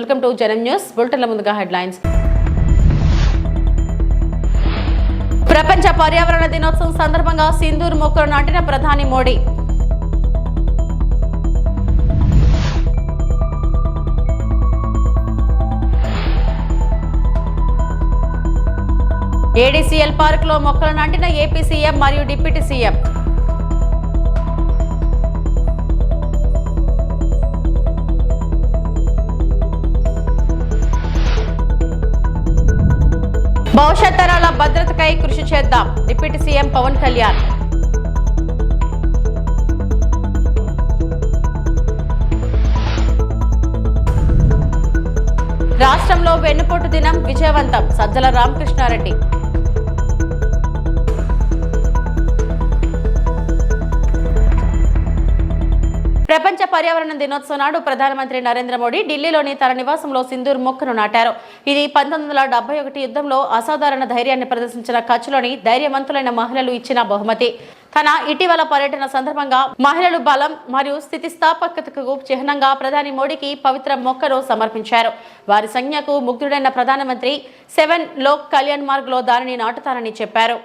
Welcome to Janam news బులెటిన్ల ముందుగా headlines. ప్రపంచ పర్యావరణ దినోత్సవం సందర్భంగా సింధూర్ మొక్కలు నాటిన ప్రధాని మోడీ. ఏడీసీఎల్ పార్క్లో మొక్కలు నాటిన ఏపీ సీఎం మరియు డిప్యూటీ సీఎం. భవిష్యత్ తరాల భద్రతకై కృషి చేద్దాం. Deputy CM Pawan Kalyan. రాష్ట్రంలో వెన్నుపోటు దినం విజయవంతం. సజ్జల రామకృష్ణారెడ్డి. ప్రపంచ పర్యావరణ దినోత్సవం నాడు ప్రధానమంత్రి నరేంద్ర మోడీ ఢిల్లీలోని తన నివాసంలో సింధూర్ మొక్కను నాటారు. ఇది పంతొమ్మిది వందల డెబ్బై ఒకటి యుద్ధంలో అసాధారణ ధైర్యాన్ని ప్రదర్శించిన కచ్లోని ధైర్యవంతులైన మహిళలు ఇచ్చిన బహుమతి. తన ఇటీవల పర్యటన సందర్భంగా మహిళలు బలం మరియు స్థితిస్థాపకతకు చిహ్నంగా ప్రధాని మోడీకి పవిత్ర మొక్కను సమర్పించారు. వారి సంజ్ఞకు ముగ్ధుడైన ప్రధానమంత్రి సెవెన్ లోక్ కళ్యాణ్ మార్గ్లో దానిని నాటుతారని చెప్పారు.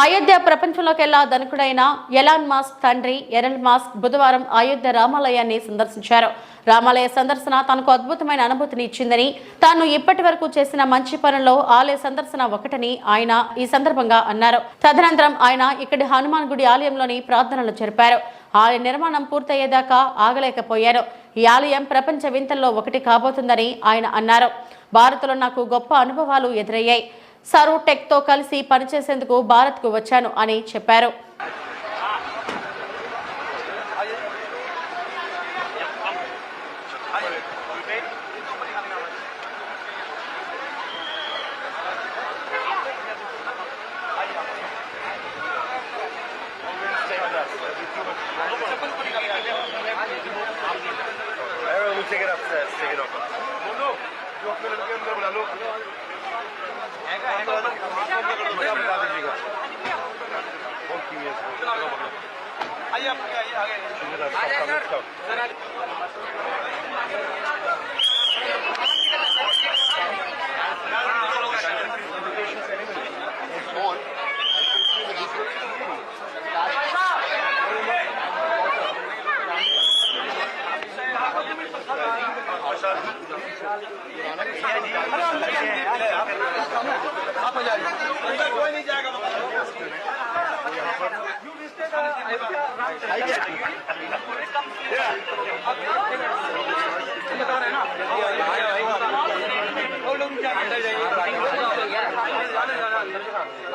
అయోధ్య ప్రపంచంలోకెల్లా ధనుకుడైన ఎలాన్ మాస్క్ తండ్రి ఎరల్ మాస్క్ బుధవారం అయోధ్య రామాలయాన్ని సందర్శించారు. రామాలయ సందర్శన తనకు అద్భుతమైన అనుభూతిని ఇచ్చిందని తాను ఇప్పటి వరకు చేసిన మంచి పనుల్లో ఆలయ సందర్శన ఒకటని ఆయన ఈ సందర్భంగా అన్నారు. తదనంతరం ఆయన ఇక్కడి హనుమాన్ గుడి ఆలయంలోని ప్రార్థనలు జరిపారు. ఆలయ నిర్మాణం పూర్తయ్యేదాకా ఆగలేకపోయారు. ఈ ఆలయం ప్రపంచ వింతల్లో ఒకటి కాబోతుందని ఆయన అన్నారు. భారత్లో నాకు గొప్ప అనుభవాలు ఎదురయ్యాయి. సరూ టెక్తో కలిసి పనిచేసేందుకు భారత్కు వచ్చాను అని చెప్పారు.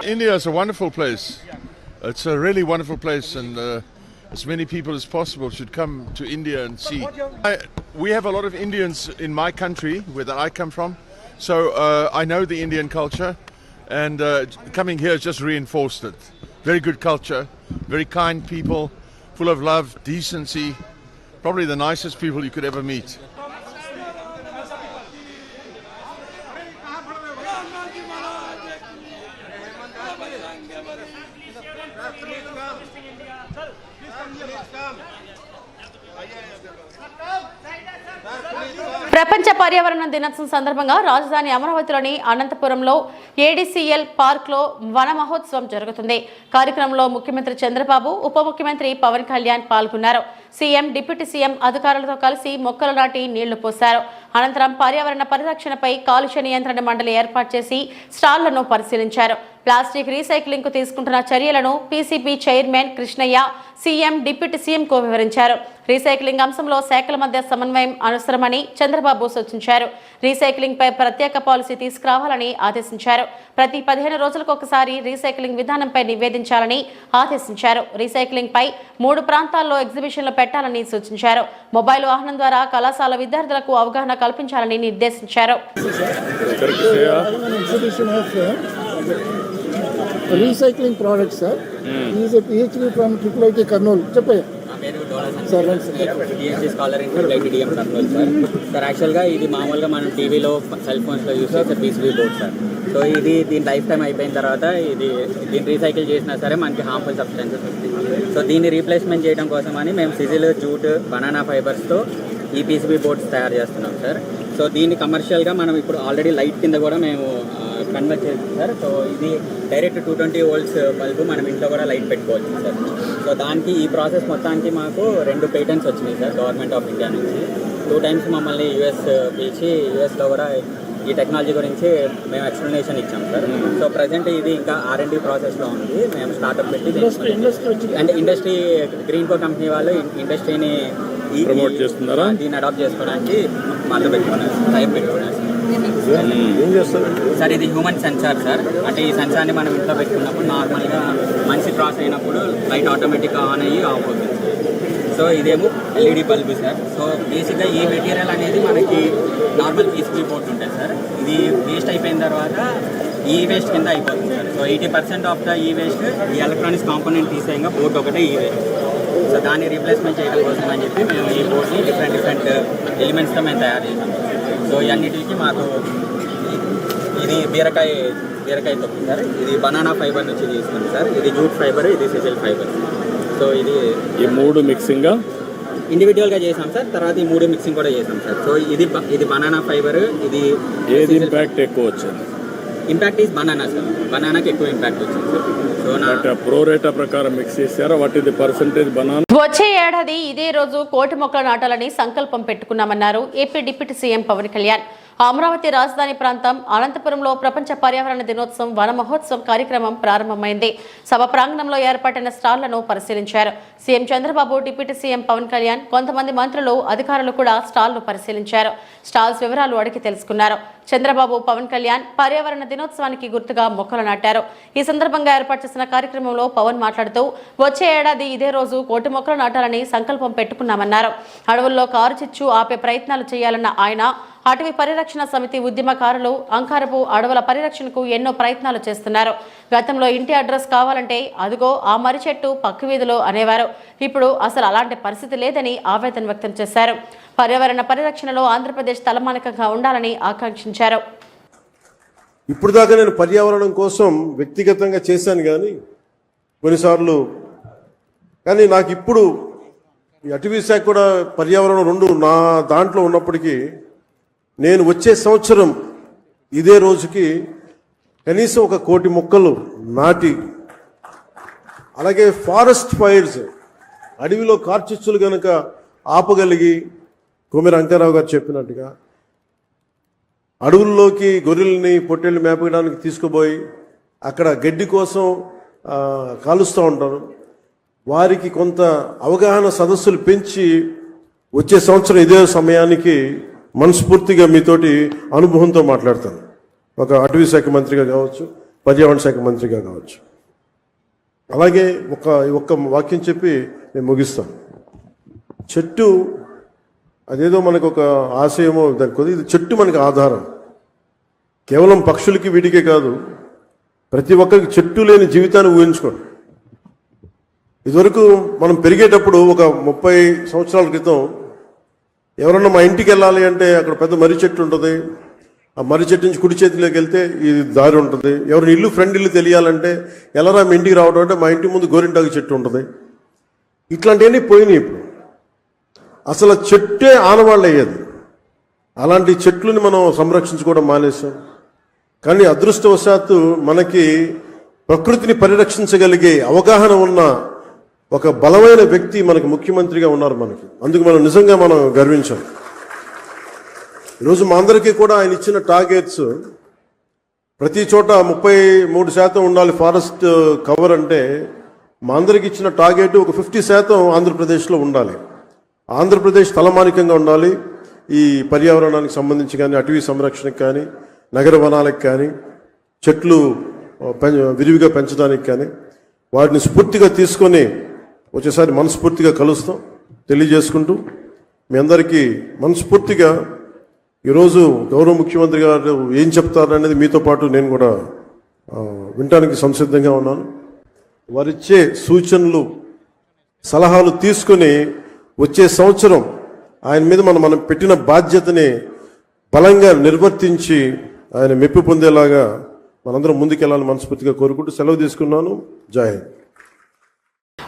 India is a wonderful place. It's a really wonderful place, and uh, as many people as possible should come to India and see. I, we have a lot of Indians in my country, where I come from, so uh, I know the Indian culture, and uh, coming here has just reinforced it. Very good culture, very kind people, full of love, decency, probably the nicest people you could ever meet. పర్యావరణ దినోత్సవం సందర్భంగా రాజధాని అమరావతిలోని అనంతపురంలో ADCL పార్క్లో వన మహోత్సవం జరుగుతుంది. కార్యక్రమంలో ముఖ్యమంత్రి చంద్రబాబు ఉప ముఖ్యమంత్రి పవన్ కళ్యాణ్ పాల్గొన్నారు. సీఎం డిప్యూటీ సీఎం అధికారులతో కలిసి మొక్కలు నాటి నీళ్ళు పోశారు. అనంతరం పర్యావరణ పరిరక్షణపై కాలుష్య నియంత్రణ మండలి ఏర్పాటు చేసి స్టాళ్ళను పరిశీలించారు. ప్లాస్టిక్ రీసైక్లింగ్కు తీసుకుంటున్న చర్యలను PCB chairman Krishnaiah CM deputy సీఎంకు వివరించారు. రీసైక్లింగ్ అంశంలో శాఖల మధ్య సమన్వయం అవసరమని చంద్రబాబు సూచించారు. రీసైక్లింగ్ పై ప్రత్యేక పాలసీ తీసుకురావాలని ఆదేశించారు. ప్రతి పదిహేను రోజులకు ఒకసారి రీసైక్లింగ్ విధానంపై నివేదించాలని ఆదేశించారు. రీసైక్లింగ్ పై మూడు ప్రాంతాల్లో ఎగ్జిబిషన్ల పెట్టాలని సూచించారు. మొబైల్ వాహనం ద్వారా కళాశాల విద్యార్థులకు అవగాహన కల్పించాలని నిర్దేశించారు. Recycling product sir. Is a PhD from triple IT Kurnool. చెప్పయ్యా. పేరు scholar in light DM sir sir. యాక్చువల్గా ఇది మామూలుగా మనం టీవీలో సెల్ ఫోన్స్లో యూస్ చేసే పీసీబీ బోర్డ్ సార్. సో ఇది దీని లైఫ్ టైం అయిపోయిన తర్వాత ఇది దీన్ని రీసైకిల్ చేసినా సరే మనకి హార్మ్ఫుల్ సబ్స్టెన్సెస్ వస్తాయి. సో దీన్ని రీప్లేస్మెంట్ చేయడం కోసం అని మేము సిజిల్ జూట్ బనానా ఫైబర్స్తో ఈ పీసీబీ బోర్డ్స్ తయారు చేస్తున్నాం సార్. సో దీన్ని కమర్షియల్గా మనం ఇప్పుడు ఆల్రెడీ లైట్ కింద కూడా మేము కన్వర్ట్ చేస్తాం సార్. సో ఇది direct two twenty volts bulb మనం ఇంట్లో కూడా లైట్ పెట్టుకోవచ్చు సార్. సో దానికి ఈ ప్రాసెస్ మొత్తానికి మాకు రెండు పేటెంట్స్ వచ్చినాయి సార్ గవర్నమెంట్ ఆఫ్ ఇండియా నుంచి. టూ టైమ్స్ మమ్మల్ని యూఎస్ పిలిచి యూఎస్లో కూడా ఈ టెక్నాలజీ గురించి మేము ఎక్స్ప్లెనేషన్ ఇచ్చాం సార్. సో ప్రజెంట్ ఇది ఇంకా ఆర్ అండ్ డి ప్రాసెస్లో ఉంది. మేము స్టార్ట్అప్ పెట్టి ఇండస్ట్రీ ఇండస్ట్రీ వచ్చి అంటే ఇండస్ట్రీ గ్రీన్ కో కంపెనీ వాళ్ళు ఇండస్ట్రీని Promote చేస్తున్నారా? దీన్ని అడాప్ట్ చేసుకోవడానికి మాతో పెట్టుకున్నారు టైం పెట్టుకున్నారు సార్ ఇది హ్యూమన్ సెన్సార్ సార్. అంటే ఈ సెన్సార్ని మనం ఇంట్లో పెట్టుకున్నప్పుడు నార్మల్గా మనిషి క్రాస్ అయినప్పుడు లైట్ ఆటోమేటిక్గా ఆన్ అయ్యి ఆఫ్ అవుతుంది. సో ఇదేమో ఎల్ఈడి బల్బు సార్. సో బేసిక్గా ఈ మెటీరియల్ అనేది మనకి నార్మల్ పీసీబీ బోర్డ్ ఉంటుంది సార్. ఇది వేస్ట్ అయిపోయిన తర్వాత ఈ వేస్ట్ కింద అయిపోతుంది sir. So eighty percent of the ఈ వేస్ట్ ఈ ఎలక్ట్రానిక్స్ కాంపోనెంట్ తీసేయంగా బోర్డు ఒకటే ఈ వేస్ట్ సో దాన్ని రీప్లేస్మెంట్ చేయడం కోసం అని చెప్పి మేము ఈ బోర్డ్ని డిఫరెంట్ డిఫరెంట్ ఎలిమెంట్స్తో మేము తయారు చేసాం సో ఇవన్నిటికి మాకు ఇది బీరకాయ బీరకాయ తొక్కు సార్. ఇది బనానా ఫైబర్ నుంచి తీసుకుంది సార్. ఇది జూట్ ఫైబర్ ఇది సిజిల్ ఫైబర్. సో ఇది ఈ మూడు మిక్సింగ్? ఇండివిజువల్గా చేసాం సార్. తర్వాత ఈ మూడు మిక్సింగ్ కూడా చేసాం సార్. సో ఇది ఇది బనానా ఫైబర్ ఇది ఏది ఇంపాక్ట్ ఎక్కువ వచ్చింది? ఇంపాక్ట్ ఈజ్ బనానా సార్ బనానాకి ఎక్కువ ఇంపాక్ట్ వచ్చింది సార్ ప్రోరేటా ప్రకారం మిక్స్ చేశారా? వాట్ ఇది పర్సంటేజ్ బనానా వచ్చే ఏడాది ఇదే రోజు కోటి మొక్కలు నాటాలని సంకల్పం పెట్టుకున్నామన్నారు AP deputy CM Pawan Kalyan. Amaravati రాజధాని ప్రాంతం అనంతపురంలో ప్రపంచ పర్యావరణ దినోత్సవం వన మహోత్సవం కార్యక్రమం ప్రారంభమైంది. సభ ప్రాంగణంలో ఏర్పాటైన స్టాళ్ళను పరిశీలించారు. CM Chandrababu deputy CM Pawan Kalyan కొంతమంది మంత్రులు అధికారులు కూడా స్టాల్ను పరిశీలించారు. స్టాల్స్ వివరాలు అడిగి తెలుసుకున్నారు. చంద్రబాబు పవన్ కళ్యాణ్ పర్యావరణ దినోత్సవానికి గుర్తుగా మొక్కలు నాటారు. ఈ సందర్భంగా ఏర్పాటు చేసిన కార్యక్రమంలో పవన్ మాట్లాడుతూ వచ్చే ఏడాది ఇదే రోజు కోటి మొక్కలు నాటాలని సంకల్పం పెట్టుకున్నామన్నారు. అడవుల్లో కారు చిచ్చు ఆపే ప్రయత్నాలు చేయాలన్న ఆయన అటవీ పరిరక్షణ సమితి ఉద్యమకారులు అంకారపు అడవుల పరిరక్షణకు ఎన్నో ప్రయత్నాలు చేస్తున్నారు. గతంలో ఇంటి అడ్రస్ కావాలంటే అదిగో ఆ మర్రి చెట్టు పక్క వీధిలో అనేవారు. ఇప్పుడు అసలు అలాంటి పరిస్థితి లేదని ఆవేదన వ్యక్తం చేశారు. పర్యావరణ పరిరక్షణలో ఆంధ్రప్రదేశ్ తలమానికంగా ఉండాలని ఆకాంక్షించారు. ఇప్పుడు దాకా నేను పర్యావరణం కోసం వ్యక్తిగతంగా చేశాను కానీ కొన్నిసార్లు కానీ నాకు ఇప్పుడు ఈ అటవీ శాఖ కూడా పర్యావరణం రెండు నా దాంట్లో ఉన్నప్పటికీ నేను వచ్చే సంవత్సరం ఇదే రోజుకి కనీసం ఒక కోటి మొక్కలు నాటి అలాగే ఫారెస్ట్ ఫైర్స్ అడవిలో కార్చిచ్చులు కనుక ఆపగలిగి కొమిర అంకారావు గారు చెప్పినట్టుగా అడవుల్లోకి గొర్రెల్ని పొట్టెల్ని మేపడానికి తీసుకుపోయి అక్కడ గడ్డి కోసం కాలుస్తూ ఉంటారు. వారికి కొంత అవగాహన సదస్సులు పెంచి వచ్చే సంవత్సరం ఇదే సమయానికి మనస్ఫూర్తిగా మీతోటి అనుభవంతో మాట్లాడతాను. ఒక అటవీ శాఖ మంత్రిగా కావచ్చు పర్యావరణ శాఖ మంత్రిగా కావచ్చు. అలాగే ఒక ఒక్క వాక్యం చెప్పి నేను ముగిస్తాను. చెట్టు అదేదో మనకు ఒక ఆశయమో దాని కొద్ది ఇది చెట్టు మనకి ఆధారం. కేవలం పక్షులకి వీటికే కాదు ప్రతి ఒక్కరికి చెట్టు లేని జీవితాన్ని ఊహించుకోండి. ఇదివరకు మనం పెరిగేటప్పుడు ఒక ముప్పై సంవత్సరాల క్రితం ఎవరన్నా మా ఇంటికి వెళ్ళాలి అంటే అక్కడ పెద్ద మర్రి చెట్టు ఉంటుంది. ఆ మర్రి చెట్టు నుంచి కుడి చేతిలోకి వెళ్తే ఇది దారి ఉంటుంది. ఎవరిని ఇల్లు ఫ్రెండ్ ఇల్లు తెలియాలంటే ఎలారా మీ ఇంటికి రావడం అంటే మా ఇంటి ముందు గోరింటాకు చెట్టు ఉంటుంది. ఇట్లాంటివన్నీ పోయినాయి ఇప్పుడు. అసలు చెట్టే ఆనవాళ్ళు అయ్యేది అలాంటి చెట్లని మనం సంరక్షించుకోవడం మానేసాం కానీ అదృష్టవశాత్తు మనకి ప్రకృతిని పరిరక్షించగలిగే అవగాహన ఉన్న ఒక బలమైన వ్యక్తి మనకి ముఖ్యమంత్రిగా ఉన్నారు మనకి. అందుకు మనం నిజంగా మనం గర్వించాం. ఈరోజు మా అందరికీ కూడా ఆయన ఇచ్చిన టార్గెట్స్ ప్రతి చోట ముప్పై మూడు శాతం ఉండాలి ఫారెస్ట్ కవర్ అంటే మా అందరికి ఇచ్చిన టార్గెట్ ఒక ఫిఫ్టీ శాతం ఆంధ్రప్రదేశ్లో ఉండాలి. ఆంధ్రప్రదేశ్ తలమానికంగా ఉండాలి. ఈ పర్యావరణానికి సంబంధించి కానీ అటవీ సంరక్షణకి కానీ నగర వనాలకు కానీ చెట్లు విరివిగా పెంచడానికి కానీ వాటిని స్ఫూర్తిగా తీసుకొని వచ్చేసారి మనస్ఫూర్తిగా కలుస్తాం తెలియజేసుకుంటూ మీ అందరికీ మనస్ఫూర్తిగా ఈరోజు గౌరవ ముఖ్యమంత్రి గారు ఏం చెప్తారనేది మీతో పాటు నేను కూడా వినటానికి సంసిద్ధంగా ఉన్నాను. వారిచ్చే సూచనలు సలహాలు తీసుకొని వచ్చే సంవత్సరం ఆయన మీద మనం మనం పెట్టిన బాధ్యతని బలంగా నిర్వర్తించి ఆయన మెప్పు పొందేలాగా మనందరం ముందుకెళ్ళాలని మనస్ఫూర్తిగా కోరుకుంటూ సెలవు తీసుకున్నాను. జై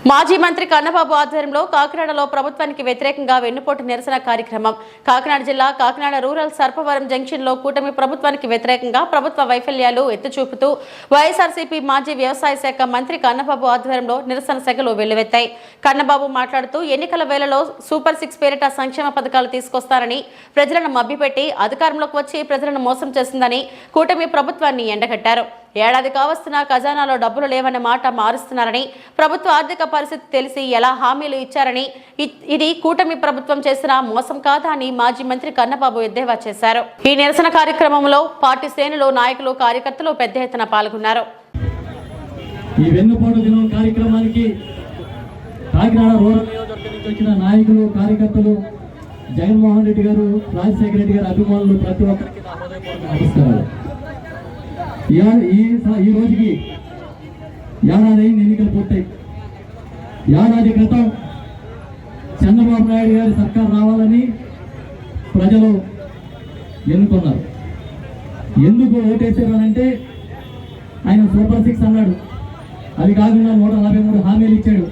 మాజీ మంత్రి కన్నబాబు ఆధ్వర్యంలో కాకినాడలో ప్రభుత్వానికి వ్యతిరేకంగా వెన్నుపోటు నిరసన కార్యక్రమం. కాకినాడ జిల్లా కాకినాడ రూరల్ సర్పవరం జంక్షన్లో కూటమి ప్రభుత్వానికి వ్యతిరేకంగా ప్రభుత్వ వైఫల్యాలు ఎత్తుచూపుతూ వైఎస్ఆర్సీపీ మాజీ వ్యవసాయ శాఖ మంత్రి కన్నబాబు ఆధ్వర్యంలో నిరసన సెగలు వెల్లువెత్తాయి. కన్నబాబు మాట్లాడుతూ ఎన్నికల వేళలో సూపర్ సిక్స్ పేరిట సంక్షేమ పథకాలు తీసుకొస్తారని ప్రజలను మభ్యపెట్టి అధికారంలోకి వచ్చి ప్రజలను మోసం చేసిందని కూటమి ప్రభుత్వాన్ని ఎండగట్టారు. ఏడాది కావస్తున్న ఖజానాలో డబ్బులు లేవన్న మాట మారుస్తున్నారని ప్రభుత్వ ఆర్థిక పరిస్థితి తెలిసి ఎలా హామీలు ఇచ్చారని ఇది కూటమి ప్రభుత్వం చేసిన మోసం కాదా అని మాజీ మంత్రి కన్నబాబు ఎద్దేవా చేశారు. ఈ నిరసన కార్యక్రమంలో పార్టీ శ్రేణులు నాయకులు కార్యకర్తలు పెద్ద ఎత్తున పాల్గొన్నారు. ఈ వెన్నుపోటు దినం కార్యక్రమానికి కాకినాడ రూరల్ నియోజకవర్గం నుంచి వచ్చిన నాయకులు కార్యకర్తలు జగన్మోహన్ రెడ్డి గారు రాజశేఖర రెడ్డి గారు అభిమానులు ప్రతి ఒక్కరికి నా హృదయపూర్వక నమస్కారాలు. ఈ- ఈ స- ఈ రోజుకి ఏడాది అయింది ఎన్నికలు పూర్తయి ఏడాది క్రితం చంద్రబాబు నాయుడు గారి సర్కార్ రావాలని ప్రజలు ఎన్నుకున్నారు. ఎందుకు ఓటేశారు అంటే ఆయన సూపర్ సిక్స్ అన్నాడు. అది కాకుండా నూట నలభై మూడు హామీలు ఇచ్చాడు.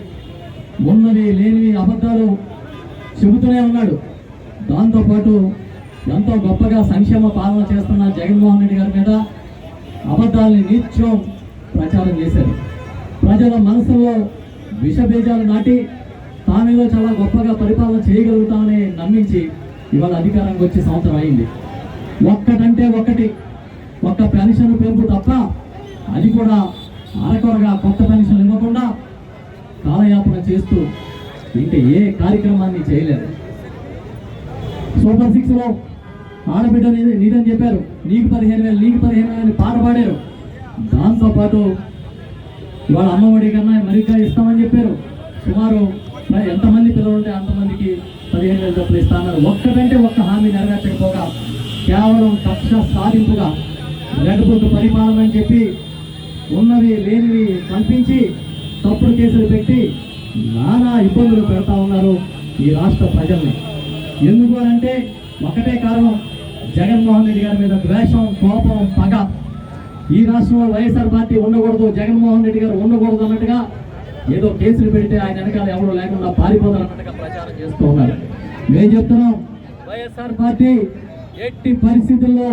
ఉన్నవి లేనివి అబద్ధాలు చెబుతూనే ఉన్నాడు. దాంతోపాటు ఎంతో గొప్పగా సంక్షేమ పాలన చేస్తున్న జగన్మోహన్ రెడ్డి గారి మీద అబద్ధాలని నిత్యం ప్రచారం చేశారు. ప్రజల మనసులో విషబీజాలు నాటి తామేదో చాలా గొప్పగా పరిపాలన చేయగలుగుతామని నమ్మించి ఇవాళ అధికారానికి వచ్చే సంవత్సరం అయింది. ఒక్కటంటే ఒకటి ఒక్క పెన్షన్ పెంపు తప్ప అది కూడా అరకొరగా కొత్త పెన్షన్ ఇవ్వకుండా కాలయాపన చేస్తూ ఇంకా ఏ కార్యక్రమాన్ని చేయలేదు. సూపర్ సిక్స్లో ఆడబిడ్డ నిధి- చెప్పారు. నీకు పదిహేను వేలు నీకు పదిహేను వేలు అని పాట పాడారు. దాంతోపాటు ఇవాళ అమ్మఒడి కన్నా మరిగ్గా ఇస్తామని చెప్పారు. సుమారు ఎంతమంది పిల్లలు ఉంటే అంతమందికి పదిహేను వేల డబ్బులు ఇస్తామన్నారు ఒక్కటంటే ఒక్క హామీ నెరవేర్చకపోగా కేవలం కక్ష సాధింపుగా రెడ్ బుక్ పరిపాలన అని చెప్పి ఉన్నవి లేనివి కల్పించి తప్పుడు కేసులు పెట్టి నానా ఇబ్బందులు పెడతా ఉన్నారు ఈ రాష్ట్ర ప్రజల్ని. ఎందుకు అంటే ఒకటే కారణం. జగన్మోహన్ రెడ్డి గారి మీద ద్వేషం కోపం పగ. ఈ రాష్ట్రంలో వైఎస్ఆర్ పార్టీ ఉండకూడదు జగన్మోహన్ రెడ్డి గారు ఉండకూడదు అన్నట్టుగా ఏదో కేసులు పెడితే ఆయన వెనకాల ఎవరు లేకుండా పారిపోతారు అన్నట్టుగా ప్రచారం చేస్తూ ఉన్నారు. మేము చెప్తున్నాం వైఎస్ఆర్ పార్టీ ఎట్టి పరిస్థితుల్లో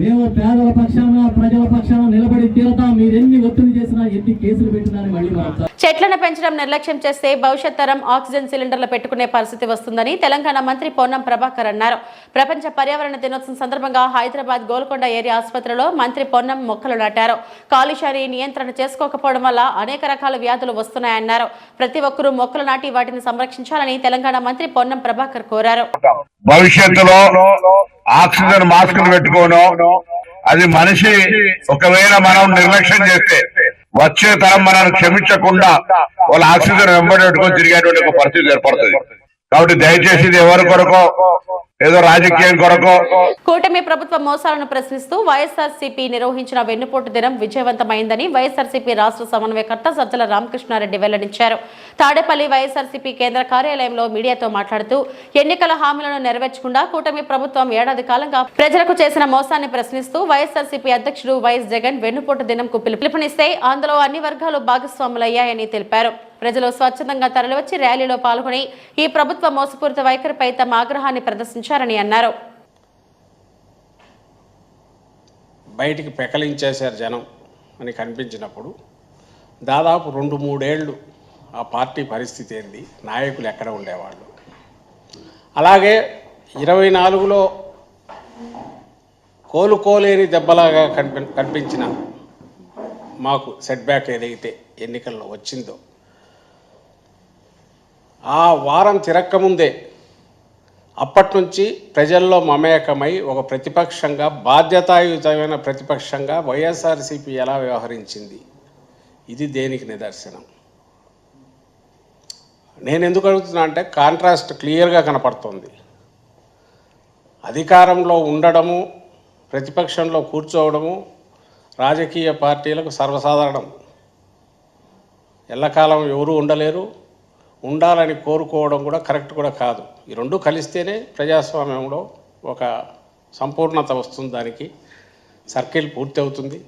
మేము పేదల పక్షాన ప్రజల పక్షాన నిలబడి తీరుతాం. మీరు ఎన్ని ఒత్తిడి చేసినా ఎన్ని కేసులు పెట్టినా మళ్ళీ మనం చెట్లను పెంచడం నిర్లక్ష్యం చేస్తే భవిష్యత్ తరం ఆక్సిజన్ సిలిండర్లు పెట్టుకునే పరిస్థితి వస్తుందని తెలంగాణ మంత్రి పొన్నం ప్రభాకర్ అన్నారు. ప్రపంచ పర్యావరణ దినోత్సవం సందర్భంగా హైదరాబాద్ గోల్కొండ ఏరియా ఆసుపత్రిలో మంత్రి పొన్నం మొక్కలు నాటారు. కాలుష్యాన్ని నియంత్రణ చేసుకోకపోవడం వల్ల అనేక రకాల వ్యాధులు వస్తున్నాయన్నారు. ప్రతి ఒక్కరూ మొక్కలు నాటి వాటిని సంరక్షించాలని తెలంగాణ మంత్రి పొన్నం ప్రభాకర్ కోరారు. భవిష్యత్తులో ఆక్సిజన్ మాస్కులు పెట్టుకోను అది మనిషి ఒకవేళ మనం నిర్లక్ష్యం చేస్తే వచ్చే తరం మనల్ని క్షమించకుండా వాళ్ళ ఆక్సిజన్ వెంబడి పెట్టుకొని తిరిగేటువంటి ఒక పరిస్థితి ఏర్పడుతుంది. కాబట్టి దయచేసి ఇది ఎవరి కొరకో? ఏదో రాజకీయం కొరకు? కూటమి ప్రభుత్వ మోసాలను ప్రశ్నిస్తూ వైఎస్ఆర్సీపీ నిర్వహించిన వెన్నుపోటు దినం విజయవంతమైందని వైఎస్ఆర్సీపీ రాష్ట్ర సమన్వయకర్త సజ్జల రామకృష్ణారెడ్డి వెల్లడించారు. తాడేపల్లి వైఎస్ఆర్సీపీ కేంద్ర కార్యాలయంలో మీడియాతో మాట్లాడుతూ ఎన్నికల హామీలను నెరవేర్చకుండా కూటమి ప్రభుత్వం ఏడాది కాలంగా ప్రజలకు చేసిన మోసాన్ని ప్రశ్నిస్తూ వైఎస్ఆర్సీపీ అధ్యక్షుడు వైఎస్ జగన్ వెన్నుపోటు దినంకు పిలుపునిస్తే అందులో అన్ని వర్గాలు భాగస్వాములయ్యాయని తెలిపారు. ప్రజలు స్వచ్ఛందంగా తరలివచ్చి ర్యాలీలో పాల్గొని ఈ ప్రభుత్వ మోసపూరిత వైఖరిపై తమ ఆగ్రహాన్ని ప్రదర్శించారని అన్నారు. బయటికి పెకలించేశారు జనం అని కనిపించినప్పుడు దాదాపు రెండు మూడేళ్ళు ఆ పార్టీ పరిస్థితి ఏంది? నాయకులు ఎక్కడ ఉండేవాళ్ళు? అలాగే ఇరవై నాలుగులో కోలుకోలేని దెబ్బలాగా కనిపి కనిపించిన మాకు సెట్ బ్యాక్ ఏదైతే ఎన్నికల్లో వచ్చిందో ఆ వారం తిరక్కముందే అప్పటి నుంచి ప్రజల్లో మమేకమై ఒక ప్రతిపక్షంగా బాధ్యతాయుతమైన ప్రతిపక్షంగా వైఎస్ఆర్సీపీ ఎలా వ్యవహరించింది? ఇది దేనికి నిదర్శనం? నేను ఎందుకు అడుగుతున్నా అంటే కాంట్రాస్ట్ క్లియర్గా కనపడుతుంది. అధికారంలో ఉండడము ప్రతిపక్షంలో కూర్చోవడము రాజకీయ పార్టీలకు సర్వసాధారణం. ఎల్లకాలం ఎవరూ ఉండలేరు. ఉండాలని కోరుకోవడం కూడా కరెక్ట్ కూడా కాదు. ఈ రెండు కలిస్తేనే ప్రజాస్వామ్యంలో ఒక సంపూర్ణత వస్తుంది దానికి. సర్కిల్ పూర్తి అవుతుంది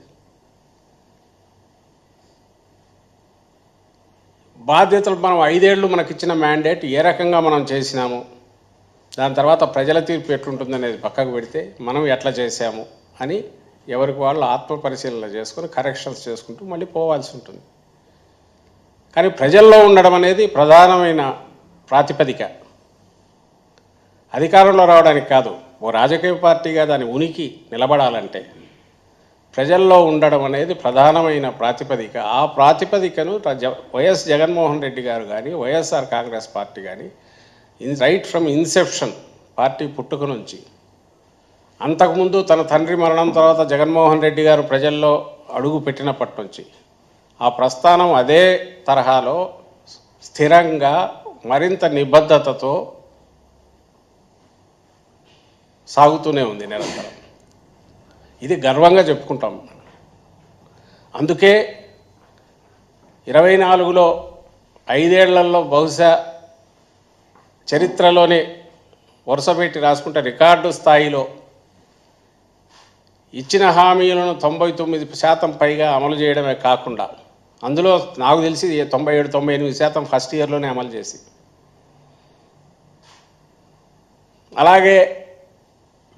బాధ్యతలు మనం ఐదేళ్ళు మనకిచ్చిన మ్యాండేట్ ఏ రకంగా మనం చేసినాము దాని తర్వాత ప్రజల తీర్పు ఎట్లుంటుంది అనేది పక్కకు పెడితే మనం ఎట్లా చేసాము అని ఎవరికి వాళ్ళు ఆత్మ పరిశీలన చేసుకొని కరెక్షన్స్ చేసుకుంటూ మళ్ళీ పోవాల్సి ఉంటుంది. కానీ ప్రజల్లో ఉండడం అనేది ప్రధానమైన ప్రాతిపదిక. అధికారంలో రావడానికి కాదు ఓ రాజకీయ పార్టీగా దాని ఉనికి నిలబడాలంటే ప్రజల్లో ఉండడం అనేది ప్రధానమైన ప్రాతిపదిక. ఆ ప్రాతిపదికను జ- వైఎస్ జగన్మోహన్ రెడ్డి గారు కానీ వైఎస్ఆర్ కాంగ్రెస్ పార్టీ కానీ in right from inception party పుట్టుక నుంచి అంతకుముందు తన తండ్రి మరణం తర్వాత జగన్మోహన్ రెడ్డి గారు ప్రజల్లో అడుగు పెట్టినప్పటి నుంచి ఆ ప్రస్థానం అదే తరహాలో స్థిరంగా మరింత నిబద్ధతతో సాగుతూనే ఉంది నిరంతరం. ఇది గర్వంగా చెప్పుకుంటాం. అందుకే ఇరవై నాలుగులో ఐదేళ్ళలో బహుశా చరిత్రలోనే వరుసపెట్టి రాసుకుంటే రికార్డు స్థాయిలో ఇచ్చిన హామీలను తొంభై తొమ్మిది శాతం పైగా అమలు చేయడమే కాకుండా అందులో నాకు తెలిసి తొంభై ఏడు తొంభై ఎనిమిది శాతం ఫస్ట్ ఇయర్లోనే అమలు చేసి. అలాగే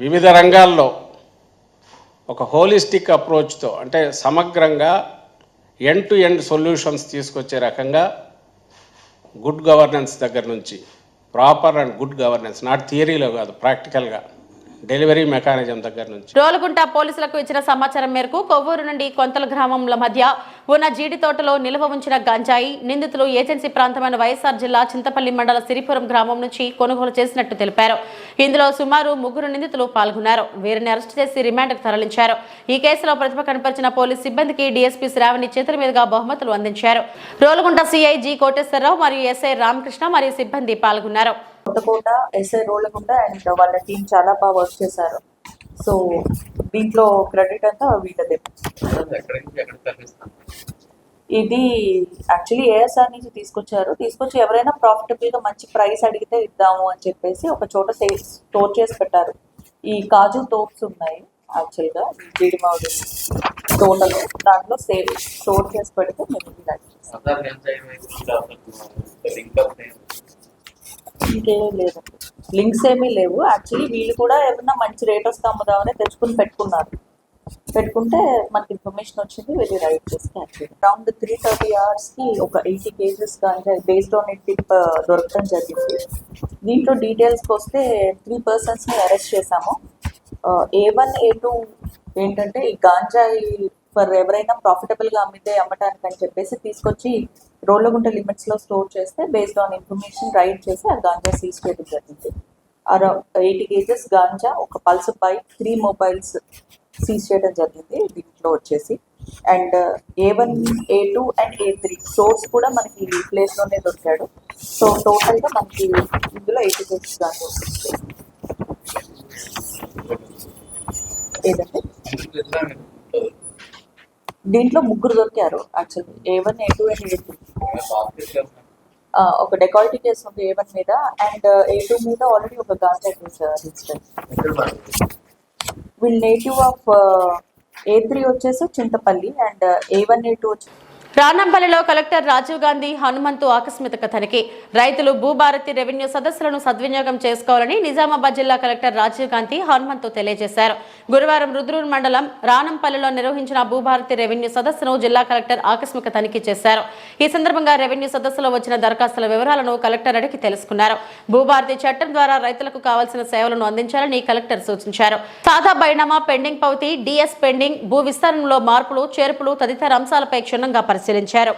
వివిధ రంగాల్లో ఒక హోలిస్టిక్ అప్రోచ్తో అంటే సమగ్రంగా ఎండ్ టు ఎండ్ సొల్యూషన్స్ తీసుకొచ్చే రకంగా గుడ్ గవర్నెన్స్ దగ్గర నుంచి proper and good governance not థియరీలో కాదు ప్రాక్టికల్గా డెలివరీ మెకానిజం దగ్గర నుంచి. రోలుగుంట పోలీసులకు ఇచ్చిన సమాచారం మేరకు కొవ్వూరు నుండి కొంతల గ్రామంల మధ్య ఉన్న జీడి తోటలో నిల్వ ఉంచిన గంజాయి నిందితులు ఏజెన్సీ ప్రాంతమైన వైఎస్ఆర్ జిల్లా చింతపల్లి మండల సిరిపురం గ్రామం నుంచి కొనుగోలు చేసినట్టు తెలిపారు. ఇందులో సుమారు ముగ్గురు నిందితులు పాల్గొన్నారు. వీరిని అరెస్ట్ చేసి రిమాండ్కు తరలించారు. ఈ కేసులో ప్రతిభ కనపరిచిన పోలీస్ సిబ్బందికి డీఎస్పీ శ్రావణి చేతుల మీదుగా బహుమతులు అందించారు. రోలుగుంట సిఐ జి కోటేశ్వరరావు మరియు ఎస్ఐ రామకృష్ణ మరియు సిబ్బంది పాల్గొన్నారు. కొత్తకోట ఎస్ఐ కూడా అండ్ వాళ్ళ టీం చాలా బాగా వర్క్ చేశారు. సో దీంట్లో క్రెడిట్ అంతా వీళ్ళదే. ఇది యాక్చువల్లీ ఏఎస్ఆర్ నుంచి తీసుకొచ్చారు. తీసుకొచ్చి ఎవరైనా ప్రాఫిటబుల్గా మంచి ప్రైస్ అడిగితే ఇద్దాము అని చెప్పేసి ఒక చోట స్టోర్ చేసి పెట్టారు. ఈ కాజు తోప్స్ ఉన్నాయి యాక్చువల్గా తోటలో. దాంట్లో సేవ్ స్టోర్ చేసి పెడితే మేము ఇంకేమీ లేదు లింక్స్ ఏమీ లేవు. యాక్చువల్లీ వీళ్ళు కూడా ఏమన్నా మంచి రేట్ వస్తే అమ్ముదామని తెచ్చుకుని పెట్టుకున్నారు. పెట్టుకుంటే మనకి ఇన్ఫర్మేషన్ వచ్చింది వెళ్ళి రైట్ చేస్తే యాక్చువల్లీ అరౌండ్ త్రీ థర్టీ కి ఒక ఎయిటీ కేజెస్ కానీ బేస్డ్ ఆన్ ఇట్ టిప్ దొరకడం జరిగింది. దీంట్లో డీటెయిల్స్కి వస్తే త్రీ పర్సన్స్ని అరెస్ట్ చేశాము. ఏ వన్ ఏ టూ ఏంటంటే ఈ గాంజాయి ఫర్ ఎవరైనా ప్రాఫిటబుల్గా అమ్మితే అమ్మటానికి అని చెప్పేసి తీసుకొచ్చి రోడ్లగుంట లిమిట్స్లో స్టోర్ చేస్తే బేస్డ్ ఆన్ ఇన్ఫర్మేషన్ రైడ్ చేసి ఆ గాంజా సీజ్ చేయడం జరిగింది. అరౌ ఎయిటీ కేజెస్ గాంజా ఒక pulse bike three mobiles seize చేయడం జరిగింది దీంట్లో వచ్చేసి. And A one A two and A three source కూడా మనకి ఈ ప్లేస్లోనే దొరికాడు. సో టోటల్గా మనకి ఇందులో ఎయిటీ కేజెస్ గాంజా ఏదండి? దీంట్లో ముగ్గురు దొరికారు actually A one A two and A three ఒక డెకాల్టీ కేసు ఉంది ఏ వన్ మీద అండ్ ఏ టూ మీద ఆల్రెడీ ఒక గాంజా కేసు రిజిస్టర్ వీళ్ళు నేటివ్ ఆఫ్ ఏ త్రీ వచ్చేసి Chintapalli and A one A two వచ్చి రానంపల్లిలో కలెక్టర్ రాజీవ్ గాంధీ హనుమంతు ఆకస్మిక తనిఖీ రైతులు భూభారతి రెవెన్యూ సదస్సులను సద్వినియోగం చేసుకోవాలని నిజామాబాద్ జిల్లా కలెక్టర్ రాజీవ్ గాంధీ హనుమంతు తెలియజేశారు. గురువారం రుద్రూర్ మండలం రానంపల్లిలో నిర్వహించిన భూభారతి రెవెన్యూ సదస్సును జిల్లా కలెక్టర్ ఆకస్మిక తనిఖీ చేశారు. ఈ సందర్భంగా రెవెన్యూ సదస్సులో వచ్చిన దరఖాస్తుల వివరాలను కలెక్టర్ అడిగి తెలుసుకున్నారు. భూభారతి చట్టం ద్వారా రైతులకు కావాల్సిన సేవలను అందించాలని కలెక్టర్ సూచించారు. సాదా బైనామా పెండింగ్ పౌతి డిఎస్ పెండింగ్ భూ విస్తరణలో మార్పులు చేర్పులు తదితర అంశాలపై క్షుణ్ణంగా పరిశీలించారు.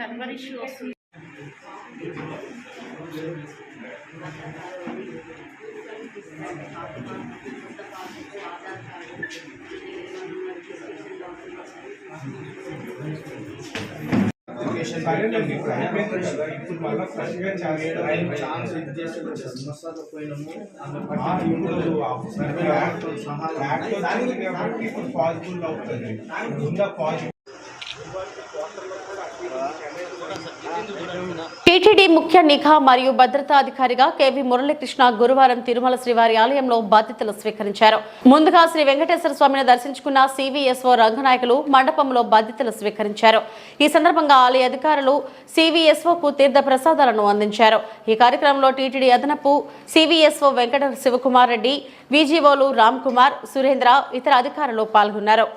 ఇప్పుడు మళ్ళీ ఫ్రెష్గా ఛాన్స్ ఇది చేసి పోయినాము కాబట్టి ఇప్పుడు పాజిబుల్ అవుతుంది ముందు పాజిబుల్ టీటీడీ ముఖ్య నిఘా మరియు భద్రతా అధికారిగా కేవీ మురళీకృష్ణ గురువారం తిరుమల శ్రీవారి ఆలయంలో బాధ్యతలు స్వీకరించారు. ముందుగా శ్రీ వెంకటేశ్వర స్వామిని దర్శించుకున్న సివిఎస్ఓ రంగనాయకులు మండపంలో బాధ్యతలు స్వీకరించారు. ఈ సందర్భంగా ఆలయ అధికారులు సివిఎస్ఓకు తీర్థ ప్రసాదాలను అందించారు. ఈ కార్యక్రమంలో టీటీడీ అదనపు సివిఎస్ఓ వెంకట శివకుమార్ రెడ్డి విజీఓలు రామ్ కుమార్ సురేంద్ర ఇతర అధికారులు పాల్గొన్నారు.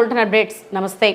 Bulletin updates. నమస్తే.